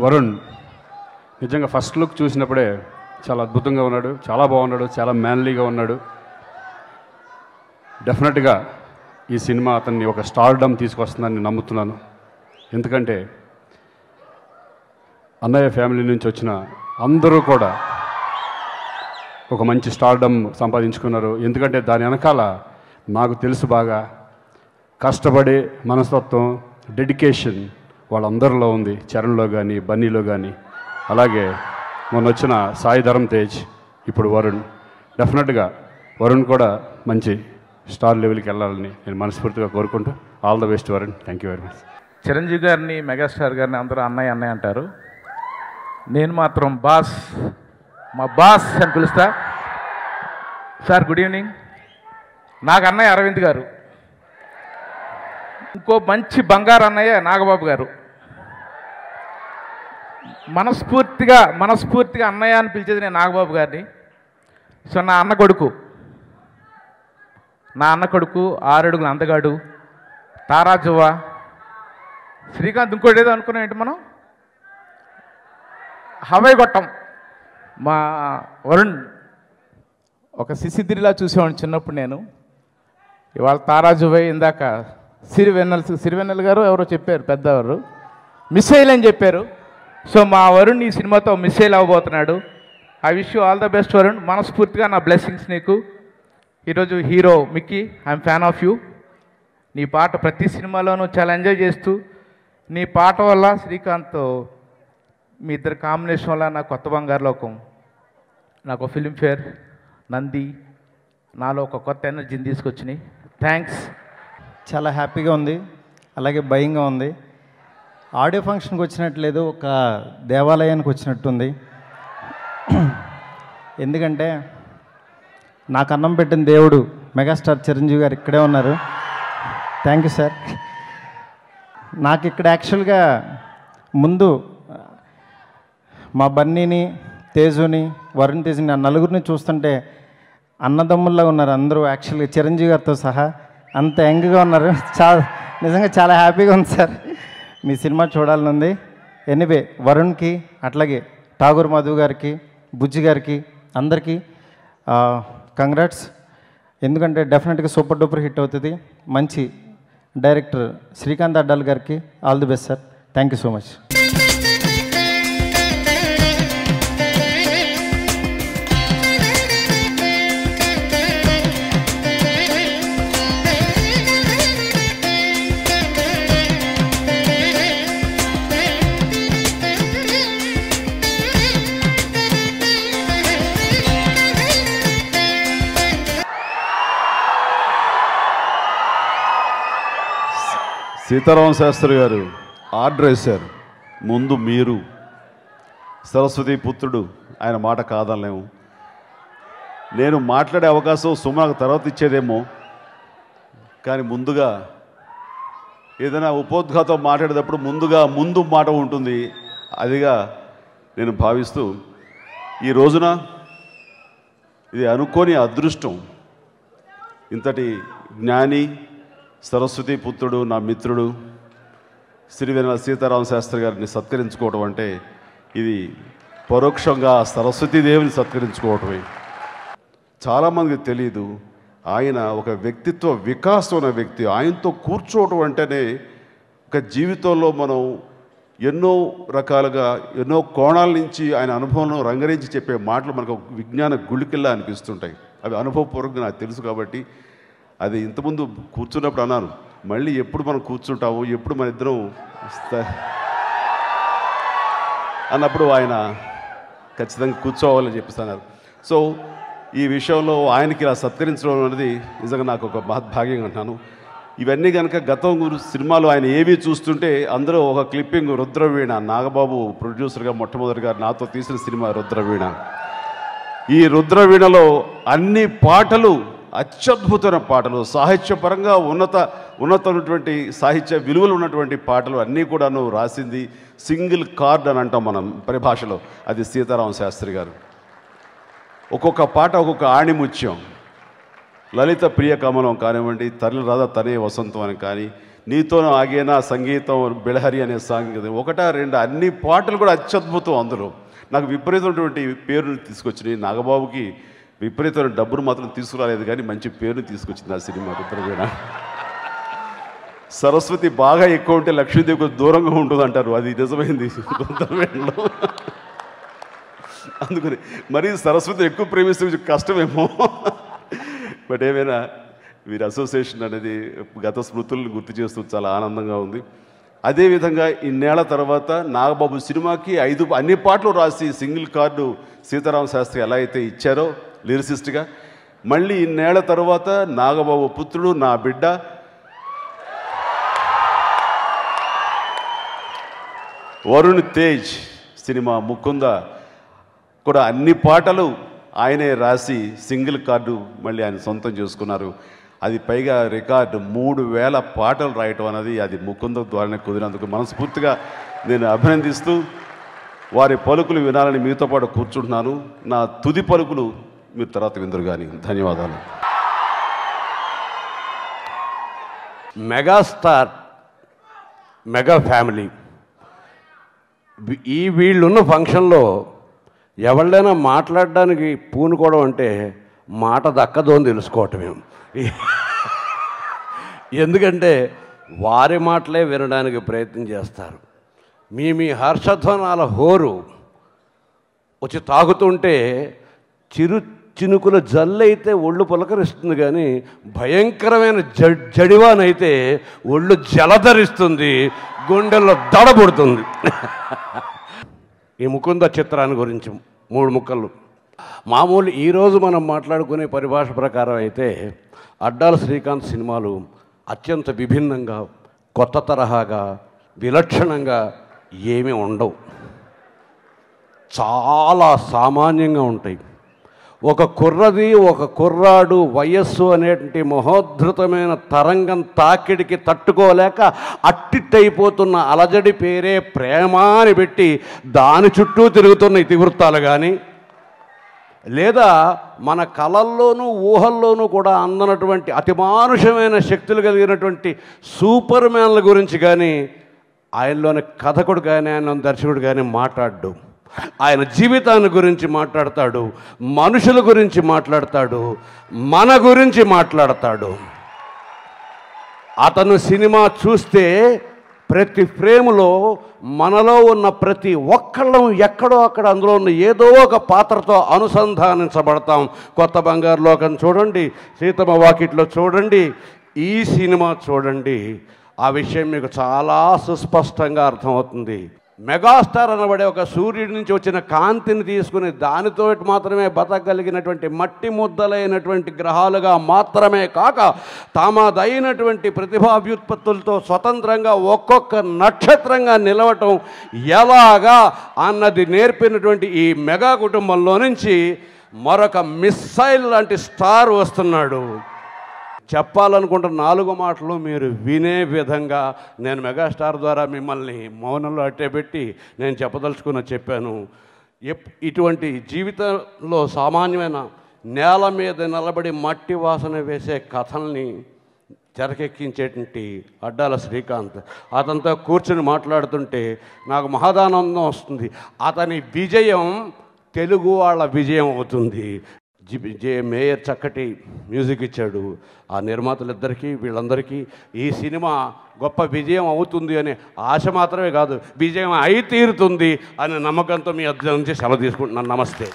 వరుణ్ నిజంగా first look చూసినప్పుడే చాలా అద్భుతంగా ఉన్నాడు చాలా బాగున్నాడు చాలా మ్యాన్లీగా ఉన్నాడు. డెఫినెట్గా ఈ సినిమా అతన్ని ఒక స్టార్డమ్ తీసుకొస్తుందని నేను నమ్ముతున్నాను. ఎందుకంటే అన్నయ్య ఫ్యామిలీ నుంచి వచ్చిన అందరూ కూడా ఒక మంచి స్టార్డమ్ సంపాదించుకున్నారు. ఎందుకంటే దాని వెనకాల నాకు తెలుసు బాగా కష్టపడే మనస్తత్వం డెడికేషన్ వాళ్ళందరిలో ఉంది. చరణ్లో కానీ బన్నీలో కానీ అలాగే మొన్న వచ్చిన సాయి ధరమ్ తేజ్ ఇప్పుడు వరుణ్. డెఫినెట్గా వరుణ్ కూడా మంచి స్టార్ లెవెల్కి వెళ్ళాలని నేను మనస్ఫూర్తిగా కోరుకుంటూ all the best Varun. Thank you very much. Chiranjeevi గారిని మెగాస్టార్ గారిని అందరూ అన్నయ్య అన్నయ్య అంటారు. నేను మాత్రం బాస్ మా బాస్ అని పిలుస్తా. Sir good evening. నాకు అన్నయ్య అరవింద్ గారు. ఇంకో మంచి బంగారు అన్నయ్య నాగబాబు గారు. మనస్ఫూర్తిగా మనస్ఫూర్తిగా అన్నయ్య అని పిలిచేది నేను నాగబాబు గారిని. సో నా అన్న కొడుకు. నా అన్న కొడుకు ఆరడుగుల అందగాడు. తారాజువ్వ శ్రీకాంత్ ఇంకోటి ఏదో అనుకున్నాం ఏంటి మనం? హవై గొట్టం. మా వరుణ్. ఒక శిశిదిరిలా చూసేవాడిని చిన్నప్పుడు నేను. ఇవాళ తారాజువై ఇందాక సిరివెన్నెల్ సిరివెన్నెల్ గారు ఎవరో చెప్పారు పెద్దవారు. మిస్సైల్ అని చెప్పారు. సో మా వరుణ్ ఈ సినిమాతో missile అవ్వబోతున్నాడు I wish you all the best Varun. మనస్ఫూర్తిగా నా బ్లెస్సింగ్స్ నీకు. ఈరోజు hero Mickey I'm fan of you నీ పాట ప్రతి సినిమాలోనూ చాలా ఎంజాయ్ చేస్తూ నీ పాట వల్ల శ్రీకాంత్ మీ ఇద్దరు కాంబినేషన్ వల్ల నా కొత్త బంగారు లోకం నాకు ఫిలింఫేర్ నంది నాలో ఒక కొత్త ఎనర్జీని తీసుకొచ్చినాయి. థ్యాంక్స్ చాలా హ్యాపీగా ఉంది. అలాగే భయంగా ఉంది. ఆడియో ఫంక్షన్కి వచ్చినట్లేదు ఒక దేవాలయానికి వచ్చినట్టుంది. ఎందుకంటే నాకు అన్నం పెట్టిన దేవుడు మెగాస్టార్ చిరంజీవి గారు ఇక్కడే ఉన్నారు. థ్యాంక్ యూ సార్ నాకు ఇక్కడ యాక్చువల్గా ముందు మా బన్నీని తేజుని వరుణ్ తేజుని ఆ నలుగురిని చూస్తుంటే అన్నదమ్ముల్లా ఉన్నారు అందరూ. యాక్చువల్గా చిరంజీవి గారితో సహా అంత యంగ్గా ఉన్నారు. చాలా నిజంగా చాలా హ్యాపీగా ఉంది సార్ మీ సినిమా చూడాలని ఉంది వరుణ్కి అట్లాగే ఠాగూర్ మధు గారికి బుజ్జి గారికి అందరికీ కంగ్రాట్స్ ఎందుకంటే డెఫినెట్గా సూపర్ డూపర్ హిట్ అవుతుంది. మంచి డైరెక్టర్ శ్రీకాంత్ అడ్డాల్ గారికి all the best sir. Thank you so much Sitarama Sastry గారు ఆర్డర్ వేశారు. ముందు మీరు సరస్వతి పుత్రుడు ఆయన మాట కాదనలేము నేను మాట్లాడే అవకాశం సుమకు తర్వాత ఇచ్చేదేమో. కానీ ముందుగా ఏదైనా ఉపోద్ఘాతం మాట్లాడేటప్పుడు ముందుగా ముందు మాట ఉంటుంది. అదిగా నేను భావిస్తూ ఈ రోజున ఇది అనుకోని అదృష్టం. ఇంతటి జ్ఞాని సరస్వతి పుత్రుడు నా మిత్రుడు శ్రీవేణ సీతారామ శాస్త్రి గారిని సత్కరించుకోవడం అంటే ఇది పరోక్షంగా సరస్వతీదేవిని సత్కరించుకోవటమే. చాలామందికి తెలియదు ఆయన ఒక వ్యక్తిత్వ వికాసం ఉన్న వ్యక్తి. ఆయనతో కూర్చోవటం అంటేనే ఒక జీవితంలో మనం ఎన్నో రకాలుగా ఎన్నో కోణాల నుంచి ఆయన అనుభవంలో రంగరించి చెప్పే మాటలు మనకు విజ్ఞాన గుళికిల్లా అనిపిస్తుంటాయి. అవి అనుభవపూర్వకంగా నాకు తెలుసు కాబట్టి అది ఇంతకుముందు కూర్చున్నప్పుడు అన్నారు మళ్ళీ ఎప్పుడు మనం కూర్చుంటాము? ఎప్పుడు మన ఇద్దరం అన్నప్పుడు ఆయన ఖచ్చితంగా కూర్చోవాలని చెప్పిస్తున్నారు సో ఈ విషయంలో ఆయనకి ఇలా సత్కరించడం అనేది నిజంగా నాకు ఒక మహద్భాగ్యం అంటున్నాను. ఇవన్నీ కనుక గతం సినిమాలు ఆయన ఏవి చూస్తుంటే అందరూ ఒక క్లిప్పింగ్ రుద్రవీణ నాగబాబు ప్రొడ్యూసర్గా మొట్టమొదటిగా నాతో తీసిన సినిమా రుద్రవీణ. ఈ రుద్రవీణలో అన్ని పాటలు అత్యద్భుతమైన పాటలు సాహిత్యపరంగా ఉన్నత ఉన్నతమైనటువంటి సాహిత్య విలువలు ఉన్నటువంటి పాటలు అన్నీ కూడాను రాసింది సింగిల్ కార్డ్ అని అంటాం మనం పరిభాషలో. అది సీతారామ శాస్త్రి గారు. ఒక్కొక్క పాట ఒక్కొక్క ఆణిముత్యం. లలిత ప్రియ కమలం కానివ్వండి తల్లి రథ తనే వసంతం అని కానీ నీతోనూ ఆగేనా సంగీతం బిళహరి అనే సాంగ్ ఒకటా రెండు అన్ని పాటలు కూడా అత్యద్భుతం అందులో. నాకు విపరీతమైనటువంటి పేరుని తీసుకొచ్చినాయి నాగబాబుకి విపరీతమైన డబ్బును మాత్రం తీసుకురాలేదు కానీ మంచి పేరుని తీసుకొచ్చింది ఆ సినిమా రుద్రవీణ. సరస్వతి బాగా ఎక్కువ ఉంటే లక్ష్మీదేవి కొంచెం దూరంగా ఉంటుంది అంటారు అది నిజమైంది రుద్రవీణలో. అందుకని మరీ సరస్వతి ఎక్కువ ప్రేమిస్తే కొంచెం కష్టమేమో. బట్ ఏమైనా వీరి అసోసియేషన్ అనేది గత స్మృతులను గుర్తు చేస్తూ చాలా ఆనందంగా ఉంది. అదేవిధంగా ఇన్నేళ్ళ తర్వాత నాగబాబు సినిమాకి ఐదు అన్ని పాటలు రాసి సింగిల్ కార్డు సీతారామ శాస్త్రి ఎలా అయితే ఇచ్చారో లిరిసిస్ట్గా. మళ్ళీ ఇన్నేళ్ళ తర్వాత నాగబాబు పుత్రుడు నా బిడ్డ. వరుణ్ తేజ్ సినిమా ముకుంద కూడా అన్ని పాటలు ఆయనే రాసి సింగిల్ కార్డు మళ్ళీ ఆయన సొంతం చేసుకున్నారు. అది పైగా రికార్డు మూడు వేల పాటలు రాయటం అనేది అది ముకుంద ద్వారానే కుదిరినందుకు మనస్ఫూర్తిగా నేను అభినందిస్తూ వారి పలుకులు వినాలని మీతో పాటు కూర్చుంటున్నాను. నా తుది పలుకులు మీరు తర్వాత విందరు కానీ ధన్యవాదాలు. Megastar mega family. ఈ వీళ్ళున్న ఫంక్షన్లో ఎవళ్ళైనా మాట్లాడడానికి పూనుకోవడం అంటే మాట దక్కదో అని తెలుసుకోవటమే. ఎందుకంటే వారి మాటలే వినడానికి ప్రయత్నం చేస్తారు. మీ మీ హర్షధ్వనాల హోరు వచ్చి తాగుతుంటే చిరు చినుకుల జల్లైతే ఒళ్ళు పులకరిస్తుంది కానీ భయంకరమైన జడివానైతే ఒళ్ళు జలధరిస్తుంది గుండెల్లో దడబడుతుంది ఈ ముకుంద చిత్రాన్ని గురించి మూడు ముక్కలు. మామూలు ఈరోజు మనం మాట్లాడుకునే పరిభాష ప్రకారం అయితే అడ్డాల శ్రీకాంత్ సినిమాలు అత్యంత విభిన్నంగా కొత్త తరహాగా విలక్షణంగా ఏమీ ఉండవు. చాలా సామాన్యంగా ఉంటాయి. ఒక కుర్రది ఒక కుర్రాడు వయస్సు అనేటువంటి మహోద్ధృతమైన తరంగం తాకిడికి తట్టుకోలేక అట్టిట్టయిపోతున్న అలజడి పేరే ప్రేమ అని పెట్టి దాని చుట్టూ తిరుగుతున్న ఇతివృత్తాలు కానీ లేదా మన కళల్లోనూ ఊహల్లోనూ కూడా అందనటువంటి అతిమానుషమైన శక్తులు కలిగినటువంటి సూపర్ మ్యాన్ల గురించి కానీ ఆయనలోని కథకుడు కానీ ఆయన దర్శకుడు కానీ మాట్లాడు ఆయన జీవితాన్ని గురించి మాట్లాడతాడు మనుషుల గురించి మాట్లాడతాడు మన గురించి మాట్లాడతాడు. అతను సినిమా చూస్తే ప్రతి ఫ్రేములో మనలో ఉన్న ప్రతి ఒక్కళ్ళం ఎక్కడో అక్కడ అందులో ఉన్న ఏదో ఒక పాత్రతో అనుసంధానించబడతాం. కొత్త బంగారు లోకం చూడండి సీతమ్మ వాకిట్లో చూడండి ఈ సినిమా చూడండి. ఆ విషయం మీకు చాలా సుస్పష్టంగా అర్థమవుతుంది. మెగాస్టార్ అనబడే ఒక సూర్యుడి నుంచి వచ్చిన కాంతిని తీసుకుని దానితో మాత్రమే బతకగలిగినటువంటి మట్టి ముద్దలైనటువంటి గ్రహాలుగా మాత్రమే కాక తమదైనటువంటి ప్రతిభావ్యుత్పత్తులతో స్వతంత్రంగా ఒక్కొక్క నక్షత్రంగా నిలవటం ఎలాగా అన్నది నేర్పినటువంటి ఈ మెగా కుటుంబంలో నుంచి మరొక మిస్సైల్ లాంటి స్టార్ వస్తున్నాడు. చెప్పాలనుకుంటున్న నాలుగు మాటలు మీరు వినే విధంగా నేను మెగాస్టార్ ద్వారా మిమ్మల్ని మౌనంలో అట్టేపెట్టి నేను చెప్పదలుచుకున్న చెప్పాను. ఎప్ ఇటువంటి జీవితంలో సామాన్యమైన నేల మీద నిలబడి మట్టి వాసన వేసే కథల్ని తెరకెక్కించేటువంటి అడ్డాల శ్రీకాంత్. అతనితో కూర్చుని మాట్లాడుతుంటే నాకు మహదానందం వస్తుంది. అతని విజయం తెలుగు వాళ్ళ విజయం అవుతుంది. జే మేయర్ చక్కటి మ్యూజిక్ ఇచ్చాడు. ఆ నిర్మాతలిద్దరికీ వీళ్ళందరికీ ఈ సినిమా గొప్ప విజయం అవుతుంది అనే ఆశ మాత్రమే కాదు విజయం అయి తీరుతుంది అనే నమ్మకంతో మీ అద్దె నుంచి సెలవు తీసుకుంటున్నాను. నమస్తే.